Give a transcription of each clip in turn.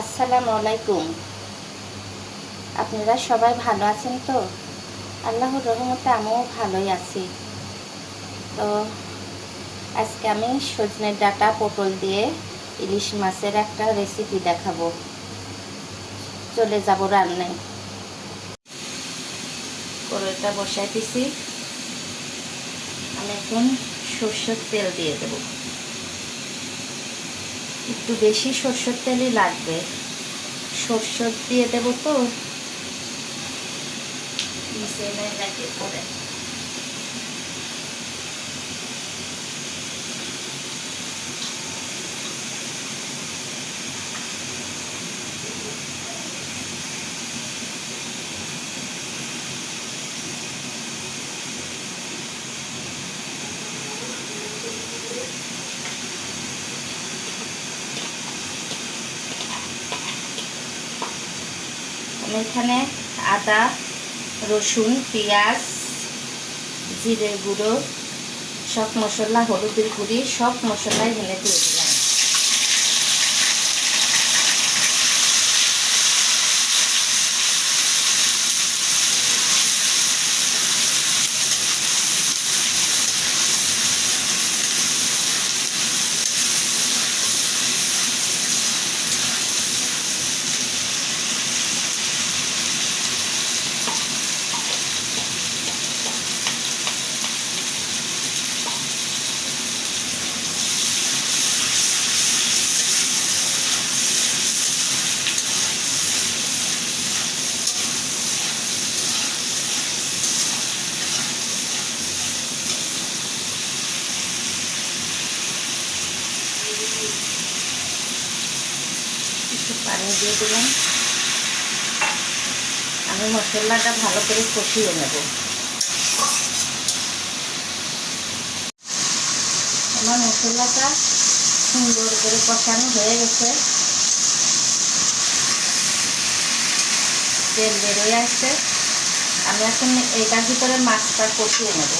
আসসালামু আলাইকুম। আপনারা সবাই ভালো আছেন তো? আল্লাহর রহমতে আমিও ভালোই আছি। তো আজকে আমি সজনের ডাটা পটল দিয়ে ইলিশ মাছের একটা রেসিপি দেখাবো। চলে যাব রান্নায়। কড়াইটা বসাই দিছি। আমি এখন সর্ষের তেল দিয়ে দেবো। একটু বেশি সর্ষের তেলই লাগবে। সর্ষের দিয়ে দেবো তো। লাগে পরে আমি এখানে আদা, রসুন, পেঁয়াজ, জিরে গুঁড়ো, সব মশলা, হলুদের গুঁড়ি, সব মশলাই এনে দিয়ে একটু পানি দিয়ে দিলাম। আমি মশলাটা ভালো করে কষিয়ে নেব। আমার মশলাটা সুন্দর করে কষানো হয়ে গেছে। তেল বেরোয় আসছে। আমি এখন এইটার ভিতরে মাছটা কষিয়ে নেব।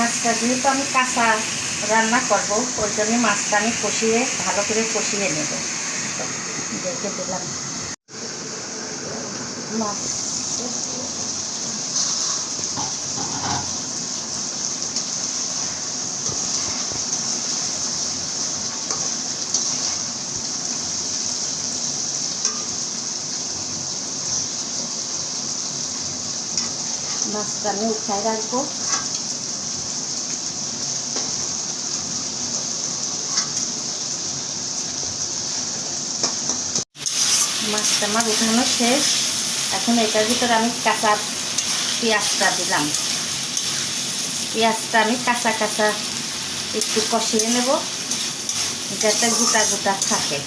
মাছটা, যেহেতু আমি কাঁচা রান্না করব, ওই জন্য মাছটা আমি কষিয়ে, ভালো করে কষিয়ে নেব। দেখে দিলাম। মাছ মাছটা আমি উঠায় রাখব। আমার উঠানো শেষ। এখন এটার ভিতরে আমি কাঁচা পেঁয়াজটা দিলাম। পেঁয়াজটা আমি কাঁচা কাঁচা একটু কষিয়ে নেব। যাতে গোটা গোটা থাকে।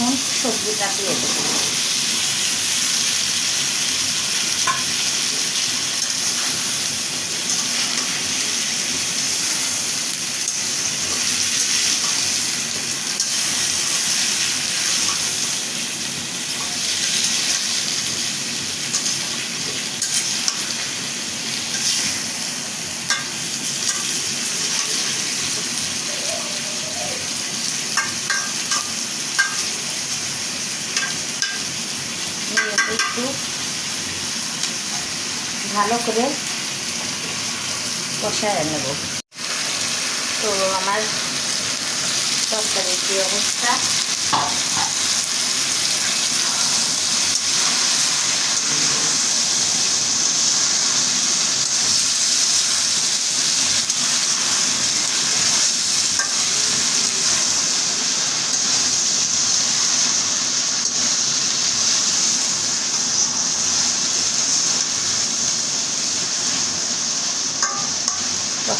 এখন সবজিটা দিয়ে দেবো। একটু ভালো করে কষায় নেব। তো আমার তরকারির কি অবস্থা?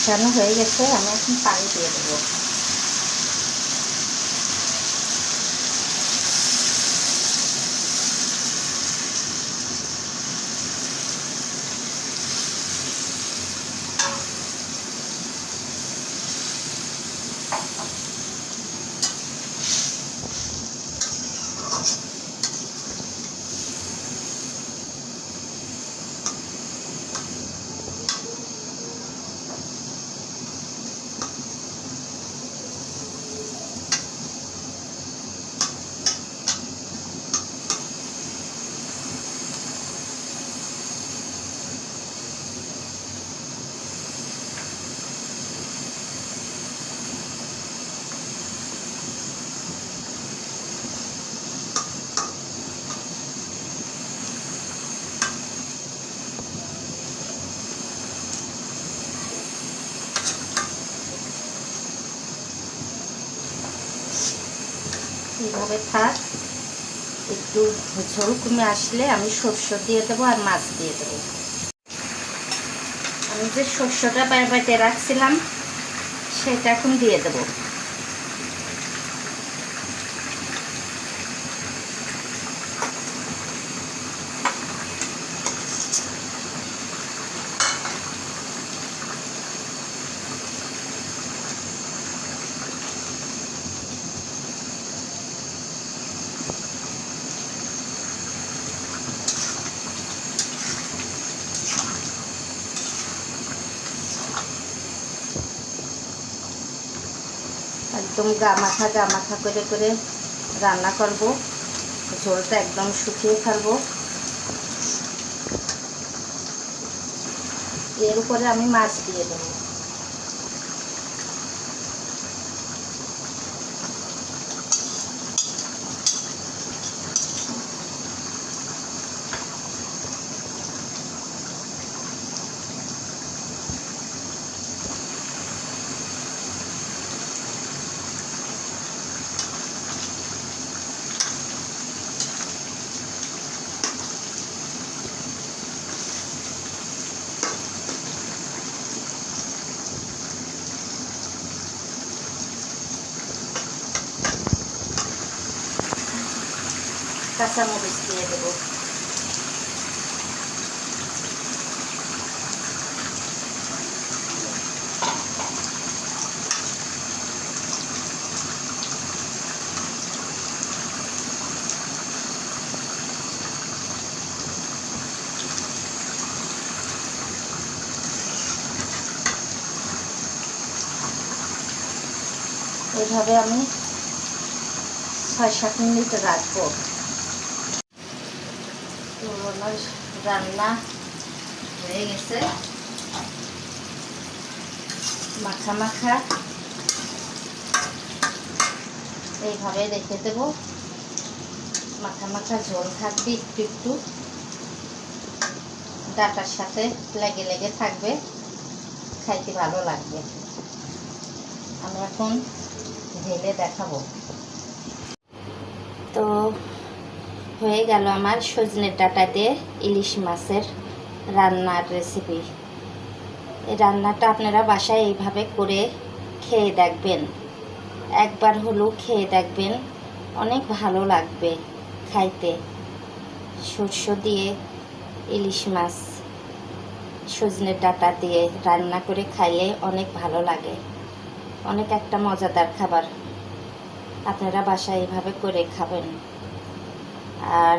কষানো হয়ে গেছে আমি এখন পানি দিয়ে দেবো। এইভাবে থাক? একটু ঝোল কমে আসলে আমি শস্য দিয়ে দেবো আর মাছ দিয়ে দেবো। আমি যে শস্যটা বাইরে রাখছিলাম, সেটা এখন দিয়ে দেবো। একদম গা মাথা গা মাথা করে করে রান্না করব। ঝোলটা একদম শুকিয়ে ফেলব। এর উপরে আমি মাছ দিয়ে দেবো। কাঁচামরিচ দিয়ে দেবো। এইভাবে আমি ছয় সাত মিনিট রাখব। আমার রান্না হয়ে গেছে। মাখা মাখা। এইভাবে রেখে দেবো। মাখা মাখা ঝোল থাকবে একটু একটু। ডাটার সাথে লেগে লেগে থাকবে। খাইতে ভালো লাগবে। আমি এখন ঢেলে দেখাবো। তো হয়ে গেল আমার সজনে ডাটা দিয়ে ইলিশ মাছের রান্নার রেসিপি এই রান্নাটা আপনারা বাসায় এইভাবে করে খেয়ে দেখবেন। একবার হলেও খেয়ে দেখবেন, অনেক ভালো লাগবে খাইতে। সর্ষ দিয়ে ইলিশ মাছ সজনের ডাটা দিয়ে রান্না করে খাইলে অনেক ভালো লাগে। অনেক একটা মজাদার খাবার। আপনারা বাসায় এইভাবে করে খাবেন। আর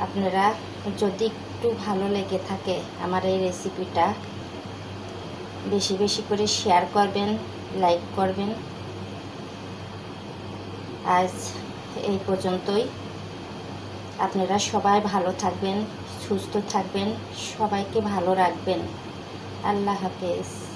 আপনারা যদি একটু ভালো লেগে থাকে আমার এই রেসিপিটা বেশি বেশি করে শেয়ার করবেন লাইক করবেন। আজ এই পর্যন্তই। আপনারা সবাই ভালো থাকবেন, সুস্থ থাকবেন, সবাইকে ভালো রাখবেন। আল্লাহ হাফেজ।